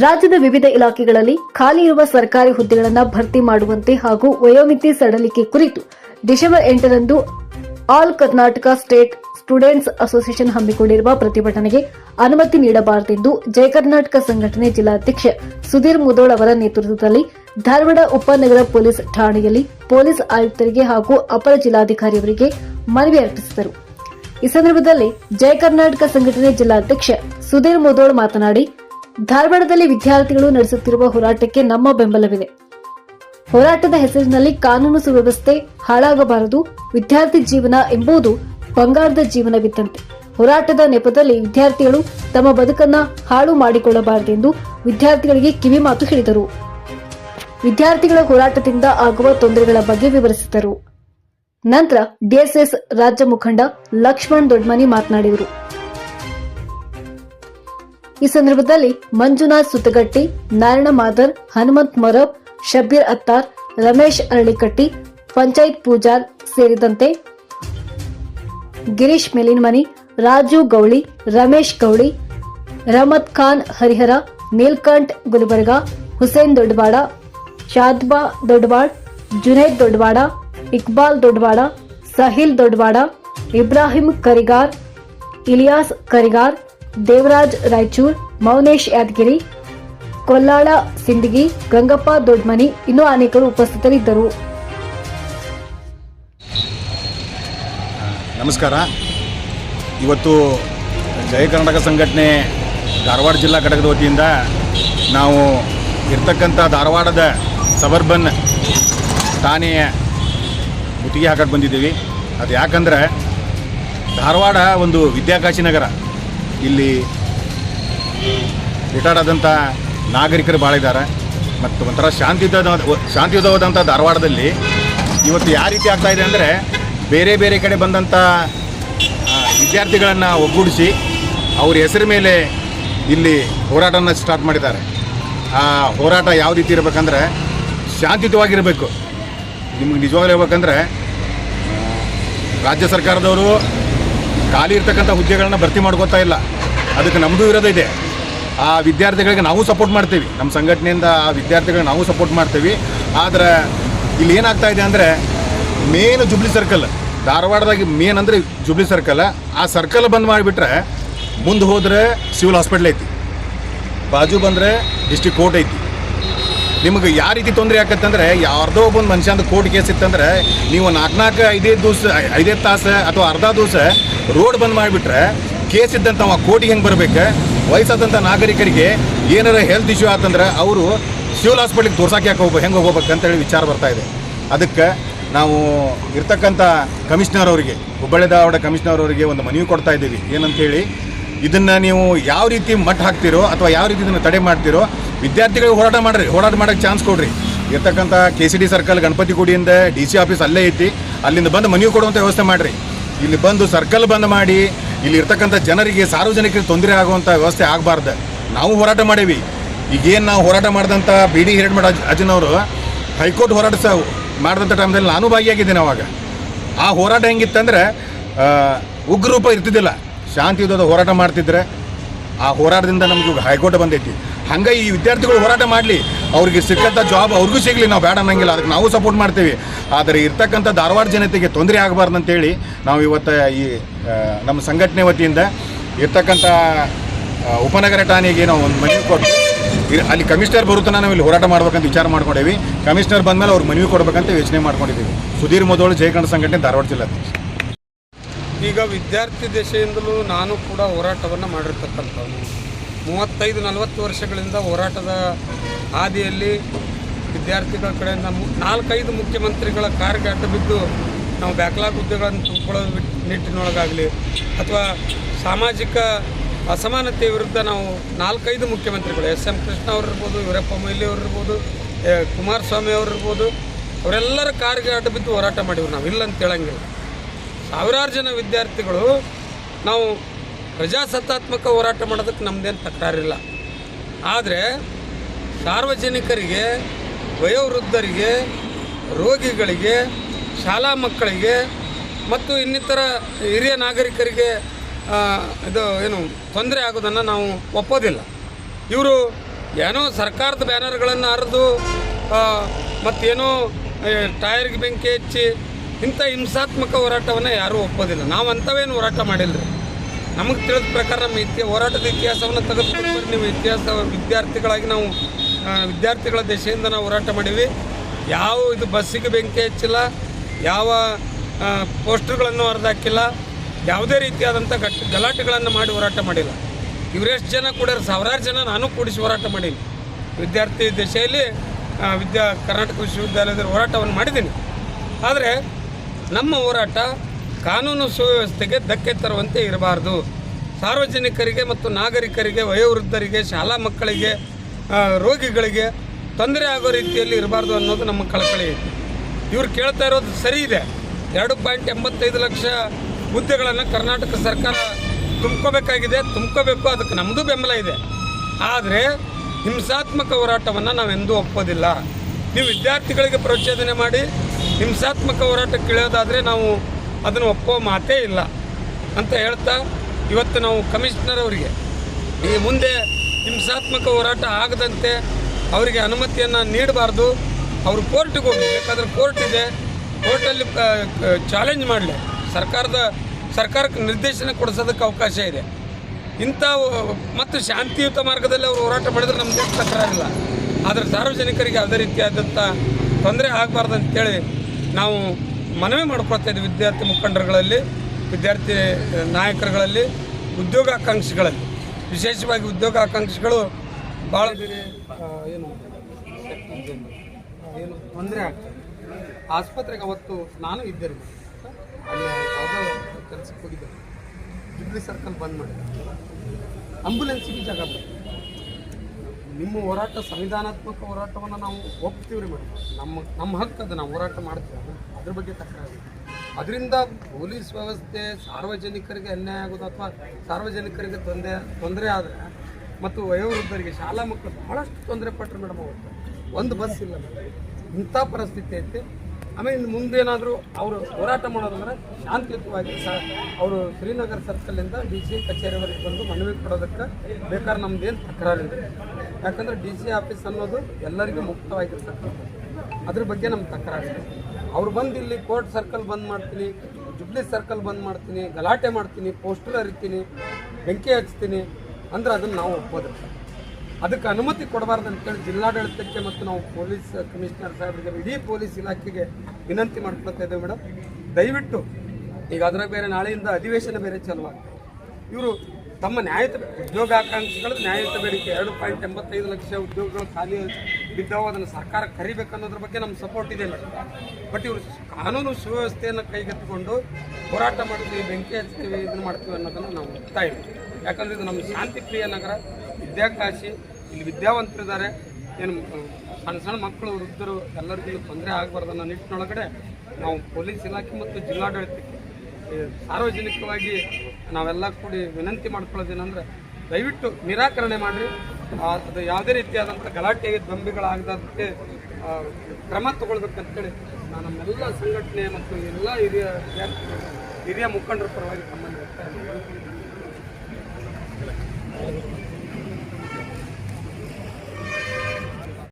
ರಾಜ್ಯದ ವಿವಿಧ ಇಲಾಖೆಗಳಲ್ಲಿ ಖಾಲಿ ಇರುವ ಸರ್ಕಾರಿ ಹುದ್ದೆಗಳನ್ನು ಭರ್ತಿ ಮಾಡುವಂತೆ ಹಾಗೂ ವಯೋಮಿತಿ ಸಡಲಿಕೆ ಕುರಿತು ಡಿಸೆಂಬರ್ ಎಂಟರಂದು all Karnataka state students association ಹಮ್ಮಿಕೊಂಡಿರುವ ಪ್ರತಿಭಟನೆಗೆ ಅನುಮತಿ ನೀಡಬಾರದೆಂದು ಜಯ ಕರ್ನಾಟಕ ಸಂಘಟನೆ ಜಿಲ್ಲಾಧ್ಯಕ್ಷ ಸುಧೀರ್ ಮುದೋಳ್ ಅವರ ನೇತೃತ್ವದಲ್ಲಿ ಧಾರವಾಡ ಉಪನಗರ ಪೊಲೀಸ್ ಠಾಣೆಯಲ್ಲಿ ಪೊಲೀಸ್ ಆಯುಕ್ತರಿಗೆ ಹಾಗೂ ಅಪರ ಜಿಲ್ಲಾಧಿಕಾರಿಯವರಿಗೆ ಮನವಿ ಅರ್ಪಿಸಿದರು. ಈ ಸಂದರ್ಭದಲ್ಲಿ ಜಯ ಕರ್ನಾಟಕ ಸಂಘಟನೆ ಜಿಲ್ಲಾಧ್ಯಕ್ಷ ಸುಧೀರ್ ಮುದೋಳ್ ಮಾತನಾಡಿ ಧಾರವಾಡದಲ್ಲಿ ವಿದ್ಯಾರ್ಥಿಗಳು ನಡೆಸುತ್ತಿರುವ ಹೋರಾಟಕ್ಕೆ ನಮ್ಮ ಬೆಂಬಲವಿದೆ. ಹೋರಾಟದ ಹೆಸರಿನಲ್ಲಿ ಕಾನೂನು ಸುವ್ಯವಸ್ಥೆ ಹಾಳಾಗಬಾರದು, ವಿದ್ಯಾರ್ಥಿ ಜೀವನ ಎಂಬುದು ಬಂಗಾರದ ಜೀವನವಿದ್ದಂತೆ. ಹೋರಾಟದ ನೆಪದಲ್ಲಿ ವಿದ್ಯಾರ್ಥಿಗಳು ತಮ್ಮ ಬದುಕನ್ನ ಹಾಳು ಮಾಡಿಕೊಳ್ಳಬಾರದೆಂದು ವಿದ್ಯಾರ್ಥಿಗಳಿಗೆ ಕಿವಿಮಾತು ಹೇಳಿದರು. ವಿದ್ಯಾರ್ಥಿಗಳ ಹೋರಾಟದಿಂದ ಆಗುವ ತೊಂದರೆಗಳ ಬಗ್ಗೆ ವಿವರಿಸಿದರು. ನಂತರ ಡಿಎಸ್ಎಸ್ ರಾಜ್ಯ ಮುಖಂಡ ಲಕ್ಷ್ಮಣ್ ದೊಡ್ಮನಿ ಮಾತನಾಡಿದರು. ಈ ಸಂದರ್ಭದಲ್ಲಿ ಮಂಜುನಾಥ್ ಸುತಗಟ್ಟಿ ನಾರಾಯಣ ಮಾದರ್, ಹನುಮಂತ್ ಮೊರಬ್ ಶಬೀರ್ ಅತ್ತಾರ್, ರಮೇಶ್ ಅರಳಿಕಟ್ಟಿ, ಪಂಚಾಯತ್ ಪೂಜಾರ್ ಸೇರಿದಂತೆ ಗಿರೀಶ್ ಮೇಲಿನ್ಮನಿ, ರಾಜು ಗೌಳಿ, ರಮೇಶ್ ಗೌಳಿ, ರಹಮತ್ ಖಾನ್ ಹರಿಹರ, ನೀಲ್ಕಂಠ್ ಗುಲ್ಬರ್ಗಾ, ಹುಸೇನ್ ದೊಡ್ಡವಾಡ, ಶಾದ್ಬಾ ದೊಡ್ಡವಾಡ್, ಜುನೈದ್ ದೊಡ್ಡವಾಡ, ಇಕ್ಬಾಲ್ ದೊಡ್ಡವಾಡ, ಸಹಿಲ್ ದೊಡ್ಡವಾಡ, ಇಬ್ರಾಹಿಂ ಕರಿಗಾರ್, ಇಲಿಯಾಸ್ ಕರಿಗಾರ್ ದೇವರಾಜ್ ರಾಯಚೂರ್, ಮೌನೇಶ್ ಯಾದಗಿರಿ, ಕೊಲ್ಲಾಳ, ಸಿಂದಗಿ, ಗಂಗಪ್ಪ ದೊಡ್ಮನಿ ಇನ್ನೂ ಅನೇಕರು ಉಪಸ್ಥಿತರಿದ್ದರು. ನಮಸ್ಕಾರ. ಇವತ್ತು ಜಯ ಕರ್ನಾಟಕ ಸಂಘಟನೆ ಧಾರವಾಡ ಜಿಲ್ಲಾ ಘಟಕದ ವತಿಯಿಂದ ನಾವು ಇರ್ತಕ್ಕಂಥ ಧಾರವಾಡದ ಸಬರ್ಬನ್ ಠಾಣೆಯ ಗುತ್ತಿಗೆ ಹಾಕಕ್ಕೆ ಬಂದಿದ್ದೀವಿ. ಅದು ಯಾಕಂದ್ರೆ ಧಾರವಾಡ ಒಂದು ವಿದ್ಯಾಕಾಶಿ ನಗರ. ಇಲ್ಲಿ ರಿಟೈರ್ಡ್ ಆದಂಥ ನಾಗರಿಕರು ಭಾಳ ಇದ್ದಾರೆ. ಮತ್ತು ಒಂಥರ ಶಾಂತಿಯುತ ಶಾಂತಿಯುತವಾದಂಥ ಧಾರವಾಡದಲ್ಲಿ ಇವತ್ತು ಯಾವ ರೀತಿ ಆಗ್ತಾ ಇದೆ ಅಂದರೆ ಬೇರೆ ಬೇರೆ ಕಡೆ ಬಂದಂಥ ವಿದ್ಯಾರ್ಥಿಗಳನ್ನು ಒಗ್ಗೂಡಿಸಿ ಅವ್ರ ಹೆಸರು ಮೇಲೆ ಇಲ್ಲಿ ಹೋರಾಟನ ಸ್ಟಾರ್ಟ್ ಮಾಡಿದ್ದಾರೆ. ಆ ಹೋರಾಟ ಯಾವ ರೀತಿ ಇರಬೇಕಂದ್ರೆ ಶಾಂತಿಯುತವಾಗಿರಬೇಕು. ನಿಮಗೆ ನಿಜವಾಗ್ಲೂ ಹೇಳ್ಬೇಕಂದ್ರೆ ರಾಜ್ಯ ಸರ್ಕಾರದವರು ಖಾಲಿ ಇರ್ತಕ್ಕಂಥ ಹುದ್ದೆಗಳನ್ನ ಭರ್ತಿ ಮಾಡ್ಕೋತಾ ಇಲ್ಲ. ಅದಕ್ಕೆ ನಮ್ಮದು ಇದೆ. ಆ ವಿದ್ಯಾರ್ಥಿಗಳಿಗೆ ನಾವು ಸಪೋರ್ಟ್ ಮಾಡ್ತೀವಿ. ನಮ್ಮ ಸಂಘಟನೆಯಿಂದ ಆ ವಿದ್ಯಾರ್ಥಿಗಳಿಗೆ ನಾವು ಸಪೋರ್ಟ್ ಮಾಡ್ತೀವಿ. ಆದರೆ ಇಲ್ಲಿ ಏನಾಗ್ತಾ ಇದೆ ಅಂದರೆ ಮೇನ್ ಜುಬ್ಲಿ ಸರ್ಕಲ್ ಧಾರವಾಡದಾಗಿ ಮೇನ್ ಅಂದರೆ ಜುಬ್ಲಿ ಸರ್ಕಲ್ ಆ ಸರ್ಕಲ್ ಬಂದ್ ಮಾಡಿಬಿಟ್ರೆ ಮುಂದೆ ಹೋದರೆ ಸಿವಿಲ್ ಹಾಸ್ಪಿಟ್ಲ್ ಐತಿ. ಬಾಜು ಬಂದರೆ ಡಿಸ್ಟಿಕ್ ಕೋರ್ಟ್ ಐತಿ. ನಿಮಗೆ ಯಾವ ರೀತಿ ತೊಂದರೆ ಆಕತ್ತಂದ್ರೆ ಯಾರ್ದೋ ಒಬ್ಬೊಂದು ಮನುಷ್ಯಂದು ಕೋರ್ಟ್ ಕೇಸ್ ಇತ್ತಂದ್ರೆ ನೀವು ನಾಲ್ಕು ನಾಲ್ಕು ಐದೈದು ದಿವಸ ಐದೈದು ತಾಸು ಅಥವಾ ಅರ್ಧ ದಿವಸ ರೋಡ್ ಬಂದ್ ಮಾಡಿಬಿಟ್ರೆ ಕೇಸ್ ಇದ್ದಂಥ ಕೋರ್ಟಿಗೆ ಹೆಂಗೆ ಬರಬೇಕು? ವಯಸ್ಸಾದಂಥ ನಾಗರಿಕರಿಗೆ ಏನಾರ ಹೆಲ್ತ್ ಇಶ್ಯೂ ಆತಂದ್ರೆ ಅವರು ಸಿವಿಲ್ ಹಾಸ್ಪಿಟ್ಲಿಗೆ ತೋರ್ಸಕ್ಕೆ ಯಾಕೆ ಹೋಗ್ಬೇಕು ಹೆಂಗೆ ಹೋಗ್ಬೇಕು ಅಂತೇಳಿ ವಿಚಾರ ಬರ್ತಾ ಇದೆ. ಅದಕ್ಕೆ ನಾವು ಇರ್ತಕ್ಕಂಥ ಕಮಿಷನರ್ ಅವರಿಗೆ ಹುಬ್ಬಳ್ಳಿ ಧಾರವಾಡ ಕಮಿಷನರ್ ಅವರಿಗೆ ಒಂದು ಮನವಿ ಕೊಡ್ತಾ ಇದ್ದೀವಿ. ಏನಂತೇಳಿ ಇದನ್ನು ನೀವು ಯಾವ ರೀತಿ ಮಟ್ಟ ಹಾಕ್ತಿರೋ ಅಥವಾ ಯಾವ ರೀತಿ ಇದನ್ನು ತಡೆ ಮಾಡ್ತಿರೋ, ವಿದ್ಯಾರ್ಥಿಗಳಿಗೆ ಹೋರಾಟ ಮಾಡಿರಿ, ಹೋರಾಟ ಮಾಡೋಕ್ಕೆ ಚಾನ್ಸ್ ಕೊಡ್ರಿ. ಇರ್ತಕ್ಕಂಥ K C D circle Ganapati ಗುಡಿಯಿಂದ D C office ಅಲ್ಲೇ ಐತಿ. ಅಲ್ಲಿಂದ ಬಂದು ಮನವಿ ಕೊಡುವಂಥ ವ್ಯವಸ್ಥೆ ಮಾಡಿರಿ. ಇಲ್ಲಿ ಬಂದು ಸರ್ಕಲ್ ಬಂದ್ ಮಾಡಿ, ಇಲ್ಲಿ ಇರ್ತಕ್ಕಂಥ ಜನರಿಗೆ ಸಾರ್ವಜನಿಕರಿಗೆ ತೊಂದರೆ ಆಗುವಂಥ ವ್ಯವಸ್ಥೆ ಆಗಬಾರ್ದು. ನಾವು ಹೋರಾಟ ಮಾಡೇವಿ. ಈಗೇನು ನಾವು ಹೋರಾಟ ಮಾಡಿದಂಥ ಬಿ ಡಿ ಹಿರೇಮಠ ಅಜ್ ಅಜ್ಜನವರು ಹೈಕೋರ್ಟ್ ಹೋರಾಟ ಸಹ ಮಾಡಿದಂಥ ಟೈಮ್ದಲ್ಲಿ ನಾನು ಭಾಗಿಯಾಗಿದ್ದೇನೆ ಅವಾಗ. ಆ ಹೋರಾಟ ಹೆಂಗಿತ್ತಂದರೆ ಉಗ್ರರೂಪ ಉಗ್ರ ರೂಪ ಇರ್ತಿದ್ದಿಲ್ಲ ಶಾಂತಿಯುತದ ಹೋರಾಟ ಮಾಡ್ತಿದ್ರೆ, ಆ ಹೋರಾಟದಿಂದ ನಮ್ಗೆ ಹೈಕೋರ್ಟ್ ಬಂದೈತಿ. ಹಂಗೆ ಈ ವಿದ್ಯಾರ್ಥಿಗಳು ಹೋರಾಟ ಮಾಡಲಿ. ಅವ್ರಿಗೆ ಸಿಕ್ಕಂಥ ಜಾಬ್ ಅವ್ರಿಗೂ ಸಿಗಲಿ, ನಾವು ಬೇಡ ಅನ್ನಂಗಿಲ್ಲ. ಅದಕ್ಕೆ ನಾವು ಸಪೋರ್ಟ್ ಮಾಡ್ತೀವಿ. ಆದರೆ ಇರ್ತಕ್ಕಂಥ ಧಾರವಾಡ ಜನತೆಗೆ ತೊಂದರೆ ಆಗಬಾರ್ದು ಅಂತೇಳಿ ನಾವು ಇವತ್ತು ಈ ನಮ್ಮ ಸಂಘಟನೆ ವತಿಯಿಂದ ಇರ್ತಕ್ಕಂಥ ಉಪನಗರ ಠಾಣೆಗೆ ನಾವು ಒಂದು ಮನವಿ ಕೊಟ್ಟು ಅಲ್ಲಿ ಕಮಿಷನರ್ ಬರುತ್ತಾನ ನಾವು ಇಲ್ಲಿ ಹೋರಾಟ ಮಾಡ್ಬೇಕಂತ ವಿಚಾರ ಮಾಡ್ಕೊಂಡೇವಿ. ಕಮಿಷನರ್ ಬಂದಮೇಲೆ ಅವ್ರು ಮನವಿ ಕೊಡಬೇಕಂತ ಯೋಚನೆ ಮಾಡ್ಕೊಂಡಿದ್ದೀವಿ ಸುಧೀರ್ ಮೋದೋಳು ಜಯಕಂಡ ಸಂಘಟನೆ ಧಾರವಾಡ ಜಿಲ್ಲಾಧ್ಯಕ್ಷ. ಈಗ ವಿದ್ಯಾರ್ಥಿ ದೇಶದಿಂದಲೂ ನಾನು ಕೂಡ ಹೋರಾಟವನ್ನು ಮಾಡಿರ್ತಕ್ಕಂಥವ್ರು ಮೂವತ್ತೈದು ನಲವತ್ತು ವರ್ಷಗಳಿಂದ ಹೋರಾಟದ ಹಾದಿಯಲ್ಲಿ ವಿದ್ಯಾರ್ಥಿಗಳ ಕಡೆಯಿಂದ ನಮ್ಮ ನಾಲ್ಕೈದು ಮುಖ್ಯಮಂತ್ರಿಗಳ ಅಡ್ಡ ಬಿದ್ದು ನಾವು ಬ್ಯಾಕ್ಲಾಗ್ ಹುದ್ದೆಗಳನ್ನು ತುಂಬಿಕೊಳ್ಳೋ ನಿಟ್ಟಿನೊಳಗಾಗಲಿ ಅಥವಾ ಸಾಮಾಜಿಕ ಅಸಮಾನತೆ ವಿರುದ್ಧ ನಾವು ನಾಲ್ಕೈದು ಮುಖ್ಯಮಂತ್ರಿಗಳು ಎಸ್ ಎಂ ಕೃಷ್ಣ ಅವರು ಇರ್ಬೋದು ವೀರಪ್ಪ ಮೊಯ್ಲಿ ಅವರು ಇರ್ಬೋದು ಎ, ಕುಮಾರಸ್ವಾಮಿ ಅವರು ಇರ್ಬೋದು ಅವರೆಲ್ಲರ ಕಾರ್ಗೆ ಅಡ್ಡ ಬಿದ್ದು ಹೋರಾಟ ಮಾಡಿವ್ರು ನಾವು. ಇಲ್ಲ ಅಂತ ಹೇಳಂಗಿಲ್ಲ. ಸಾವಿರಾರು ಜನ ವಿದ್ಯಾರ್ಥಿಗಳು ನಾವು ಪ್ರಜಾಸತ್ತಾತ್ಮಕ ಹೋರಾಟ ಮಾಡೋದಕ್ಕೆ ನಮ್ಮದೇನು ತಕರಾರಿಲ್ಲ. ಆದರೆ ಸಾರ್ವಜನಿಕರಿಗೆ, ವಯೋವೃದ್ಧರಿಗೆ, ರೋಗಿಗಳಿಗೆ, ಶಾಲಾ ಮಕ್ಕಳಿಗೆ ಮತ್ತು ಇನ್ನಿತರ ಹಿರಿಯ ನಾಗರಿಕರಿಗೆ ಇದು ಏನು ತೊಂದರೆ ಆಗೋದನ್ನು ನಾವು ಒಪ್ಪೋದಿಲ್ಲ. ಇವರು ಏನೋ ಸರ್ಕಾರದ ಬ್ಯಾನರ್ಗಳನ್ನು ಹರಿದು ಮತ್ತೇನೋ ಟೈರ್ಗೆ ಬೆಂಕಿ ಹಚ್ಚಿ ಇಂಥ ಹಿಂಸಾತ್ಮಕ ಹೋರಾಟವನ್ನು ಯಾರೂ ಒಪ್ಪೋದಿಲ್ಲ. ನಾವು ಅಂಥವೇನು ಹೋರಾಟ ಮಾಡಿಲ್ಲ ರೀ ನಮಗೆ ತಿಳಿದ ಪ್ರಕಾರ ನಮ್ಮ ಇತಿ ಹೋರಾಟದ ಇತಿಹಾಸವನ್ನು ತೆಗೆದುಕೊಂಡು ನೀವು ಇತಿಹಾಸ ವಿದ್ಯಾರ್ಥಿಗಳಾಗಿ ನಾವು ವಿದ್ಯಾರ್ಥಿಗಳ ದೆಸೆಯಿಂದ ನಾವು ಹೋರಾಟ ಮಾಡೀವಿ ಯಾವ ಇದು ಬಸ್ಸಿಗೆ ಬೆಂಕಿ ಹಚ್ಚಿಲ್ಲ, ಯಾವ ಪೋಸ್ಟರ್ಗಳನ್ನು ಹರಿದಾಕಿಲ್ಲ ಯಾವುದೇ ರೀತಿಯಾದಂಥ ಗಟ್, ಗಲಾಟೆಗಳನ್ನು ಮಾಡಿ ಹೋರಾಟ ಮಾಡಿಲ್ಲ. ಇವರೆಷ್ಟು ಜನ ಕೂಡ ಸಾವಿರಾರು ಜನ ನಾನು ಕೂಡಿಸಿ ಹೋರಾಟ ಮಾಡೀನಿ. ವಿದ್ಯಾರ್ಥಿ ದೆಸೆಯಲ್ಲಿ ವಿದ್ಯಾ, ಕರ್ನಾಟಕ ವಿಶ್ವವಿದ್ಯಾಲಯದಲ್ಲಿ ಹೋರಾಟವನ್ನು ಮಾಡಿದ್ದೀನಿ ಆದರೆ ನಮ್ಮ ಹೋರಾಟ ಕಾನೂನು ಸುವ್ಯವಸ್ಥೆಗೆ ಧಕ್ಕೆ ತರುವಂತೆ ಇರಬಾರ್ದು. ಸಾರ್ವಜನಿಕರಿಗೆ ಮತ್ತು ನಾಗರಿಕರಿಗೆ, ವಯೋವೃದ್ಧರಿಗೆ, ಶಾಲಾ ಮಕ್ಕಳಿಗೆ ರೋಗಿಗಳಿಗೆ ತೊಂದರೆ ಆಗೋ ರೀತಿಯಲ್ಲಿ ಇರಬಾರ್ದು ಅನ್ನೋದು ನಮ್ಮ ಕಳಕಳಿ ಐತಿ. ಇವ್ರು ಕೇಳ್ತಾ ಇರೋದು ಸರಿ ಇದೆ. ಎರಡು ಪಾಯಿಂಟ್ ಎಂಬತ್ತೈದು ಲಕ್ಷ ಹುದ್ದೆಗಳನ್ನು ಕರ್ನಾಟಕ ಸರ್ಕಾರ ತುಂಬ್ಕೋಬೇಕಾಗಿದೆ, ತುಂಬ್ಕೋಬೇಕು, ಅದಕ್ಕೆ ನಮ್ಮದು ಬೆಂಬಲ ಇದೆ. ಆದರೆ ಹಿಂಸಾತ್ಮಕ ಹೋರಾಟವನ್ನು ನಾವೆಂದೂ ಒಪ್ಪೋದಿಲ್ಲ. ನೀವು ವಿದ್ಯಾರ್ಥಿಗಳಿಗೆ ಪ್ರಚೋದನೆ ಮಾಡಿ ಹಿಂಸಾತ್ಮಕ ಹೋರಾಟ ಇಳಿಯೋದಾದರೆ ನಾವು ಅದನ್ನು ಒಪ್ಪೋ ಮಾತೇ ಇಲ್ಲ. ಅಂತ ಹೇಳ್ತಾ ಇವತ್ತು ನಾವು ಕಮಿಷನರ್ ಅವರಿಗೆ ಈ ಮುಂದೆ ಹಿಂಸಾತ್ಮಕ ಹೋರಾಟ ಆಗದಂತೆ ಅವರಿಗೆ ಅನುಮತಿಯನ್ನು ನೀಡಬಾರ್ದು. ಅವರು ಕೋರ್ಟಿಗೆ ಹೋಗಿ ಬೇಕಾದ್ರೆ ಕೋರ್ಟ್ ಇದೆ. ಕೋರ್ಟಲ್ಲಿ ಚಾಲೆಂಜ್ ಮಾಡಲಿ. ಸರ್ಕಾರದ, ಸರ್ಕಾರಕ್ಕೆ ನಿರ್ದೇಶನ ಕೊಡಿಸೋದಕ್ಕೆ ಅವಕಾಶ ಇದೆ. ಇಂಥ, ಮತ್ತು ಶಾಂತಿಯುತ ಮಾರ್ಗದಲ್ಲಿ ಅವರು ಹೋರಾಟ ಮಾಡಿದ್ರೆ ನಮ್ಮದೇ ತಕರಾರಿಲ್ಲ ಆದರೆ ಸಾರ್ವಜನಿಕರಿಗೆ ಯಾವುದೇ ರೀತಿಯಾದಂಥ ತೊಂದರೆ ಆಗಬಾರ್ದು ಅಂತೇಳಿ ನಾವು ಮನವಿ ಮಾಡ್ಕೊಳ್ತಾ ವಿದ್ಯಾರ್ಥಿ ಮುಖಂಡರುಗಳಲ್ಲಿ, ವಿದ್ಯಾರ್ಥಿ ನಾಯಕರುಗಳಲ್ಲಿ, ಉದ್ಯೋಗಾಕಾಂಕ್ಷಿಗಳಲ್ಲಿ. ವಿಶೇಷವಾಗಿ ಉದ್ಯೋಗ ಆಕಾಂಕ್ಷೆಗಳು ಭಾಳ ಏನು? ಏನು ತೊಂದರೆ ಆಗ್ತದೆ. ಆಸ್ಪತ್ರೆಗೆ ಅವತ್ತು ನಾನು ಇದ್ದೆ ಅಲ್ಲಿ ಕೆಲಸಕ್ಕೆ ಹೋಗಿದ್ದೆ. ಜುಬ್ಲಿ ಸರ್ಕಲ್ ಬಂದ್ ಮಾಡಿ ಆಂಬ್ಯುಲೆನ್ಸಿಗೆ ಜಾಗ ನಿಮ್ಮ ಹೋರಾಟ ಸಂವಿಧಾನಾತ್ಮಕ ಹೋರಾಟವನ್ನು ನಾವು ಒಪ್ತೀವಿ ರೀ ಮೇಡಮ್. ನಮ್ಮ ನಮ್ಮ ಹಕ್ಕು ಅದು. ನಾವು ಹೋರಾಟ ಮಾಡ್ತೀವಿ. ಅದು- ಅದ್ರ ಬಗ್ಗೆ ತಕರಾರು ಅದರಿಂದ ಪೊಲೀಸ್ ವ್ಯವಸ್ಥೆ ಸಾರ್ವಜನಿಕರಿಗೆ ಅನ್ಯಾಯ ಆಗೋದು ಅಥವಾ ಸಾರ್ವಜನಿಕರಿಗೆ ತೊಂದರೆ ತೊಂದರೆ ಆದರೆ ಮತ್ತು ವಯೋವೃದ್ಧರಿಗೆ ಶಾಲಾ ಮಕ್ಕಳು ಬಹಳಷ್ಟು ತೊಂದರೆ ಪಟ್ಟರು ಮೇಡಮ್ ಒಂದು ಬಸ್ ಇಲ್ಲ ಇಂಥ ಪರಿಸ್ಥಿತಿ ಐತೆ. ಆಮೇಲೆ ಇನ್ನು ಮುಂದೇನಾದರೂ ಅವರು ಹೋರಾಟ ಮಾಡೋದಂದ್ರೆ ಶಾಂತಿಯುತವಾಗಿ ಸ ಅವರು ಶ್ರೀನಗರ್ ಸರ್ಕಲಿಂದ ಡಿ ಸಿ ಕಚೇರಿವರೆಗೆ ಬಂದು ಮನವಿ ಕೊಡೋದಕ್ಕೆ ಬೇಕಾದ್ರೆ ನಮ್ದು ಏನು ತಕರಾರು ಇದೆ ಯಾಕಂದ್ರೆ ಡಿ ಸಿ ಆಫೀಸ್ ಅನ್ನೋದು ಎಲ್ಲರಿಗೂ ಮುಕ್ತವಾಗಿರ್ತಕ್ಕಂಥದ್ದು. ಅದ್ರ ಬಗ್ಗೆ ನಮ್ಮ ತಕರಾರಿದೆ ಅವ್ರು ಬಂದು ಇಲ್ಲಿ ಕೋರ್ಟ್ ಸರ್ಕಲ್ ಬಂದ್ ಮಾಡ್ತೀನಿ, ಜುಬ್ಲಿ ಸರ್ಕಲ್ ಬಂದ್ ಮಾಡ್ತೀನಿ, ಗಲಾಟೆ ಮಾಡ್ತೀನಿ, ಪೋಸ್ಟರ್ ಹರಿತೀನಿ, ಬೆಂಕಿ ಹಚ್ತೀನಿ ಅಂದ್ರೆ ಅದನ್ನು ನಾವು ಒಪ್ಪೋದಿಲ್ಲ. ಅದಕ್ಕೆ ಅನುಮತಿ ಕೊಡಬಾರ್ದು ಅಂತೇಳಿ ಜಿಲ್ಲಾಡಳಿತಕ್ಕೆ ಮತ್ತು ನಾವು ಪೊಲೀಸ್ ಕಮಿಷನರ್ ಸಾಹೇಬರಿಗೆ ಇಡೀ ಪೊಲೀಸ್ ಇಲಾಖೆಗೆ ವಿನಂತಿ ಮಾಡ್ಕೊಳ್ತಾ ಇದ್ದೇವೆ ಮೇಡಮ್. ದಯವಿಟ್ಟು, ಈಗ ಅದ್ರಾಗ ಬೇರೆ ನಾಳೆಯಿಂದ ಅಧಿವೇಶನ ಬೇರೆ ಚಾಲುವಾಗ್ತದೆ ಇವರು ತಮ್ಮ ನ್ಯಾಯಯುತ ಉದ್ಯೋಗಾಕಾಂಕ್ಷಿಗಳ ನ್ಯಾಯಯುತ ಬೇಡಿಕೆ. ಎರಡು ಪಾಯಿಂಟ್ ಎಂಬತ್ತೈದು ಲಕ್ಷ ಉದ್ಯೋಗಗಳು ಖಾಲಿ ಬಿದ್ದಾವು, ಅದನ್ನು ಸರ್ಕಾರ ಕರಿಬೇಕು ಅನ್ನೋದ್ರ ಬಗ್ಗೆ ನಮ್ಮ ಸಪೋರ್ಟ್ ಇದೆ ಬಟ್ ಇವರು ಕಾನೂನು ಸುವ್ಯವಸ್ಥೆಯನ್ನು ಕೈಗೆತ್ತಿಕೊಂಡು ಹೋರಾಟ ಮಾಡ್ತೀವಿ ಬೆಂಕಿ ಹಚ್ತೀವಿ ಇದನ್ನು ಮಾಡ್ತೀವಿ ಅನ್ನೋದನ್ನು ನಾವು ಇದ್ದೀವಿ. ಯಾಕಂದ್ರೆ ಇದು ನಮ್ಮ ಶಾಂತಿ ಪ್ರಿಯ ನಗರ, ವಿದ್ಯಾಕಾಶಿ, ಇಲ್ಲಿ ವಿದ್ಯಾವಂತರಿದ್ದಾರೆ ಏನು ಸಣ್ಣ ಸಣ್ಣ ಮಕ್ಕಳು, ವೃದ್ಧರು, ಎಲ್ಲರಿಗೂ ತೊಂದರೆ ಆಗಬಾರ್ದು ಅನ್ನೋ ನಿಟ್ಟಿನೊಳಗಡೆ ನಾವು ಪೊಲೀಸ್ ಇಲಾಖೆ ಮತ್ತು ಜಿಲ್ಲಾಡಳಿತಕ್ಕೆ ಸಾರ್ವಜನಿಕವಾಗಿ ನಾವೆಲ್ಲ ಕೂಡಿ ವಿನಂತಿ ಮಾಡ್ಕೊಳ್ಳೋದೇನಂದರೆ ದಯವಿಟ್ಟು ನಿರಾಕರಣೆ ಮಾಡಿರಿ. ಅದು ಯಾವುದೇ ರೀತಿಯಾದಂಥ ಗಲಾಟೆ ದಂಬಿಗಳಾಗದಂತೆ ಕ್ರಮ ತಗೊಳ್ಬೇಕಂತೇಳಿ ನಾನು ನಮ್ಮೆಲ್ಲ ಸಂಘಟನೆ ಮತ್ತು ಎಲ್ಲ ಹಿರಿಯ ಹಿರಿಯ ಮುಖಂಡರ ಪರವಾಗಿ ಸಂಬಂಧ.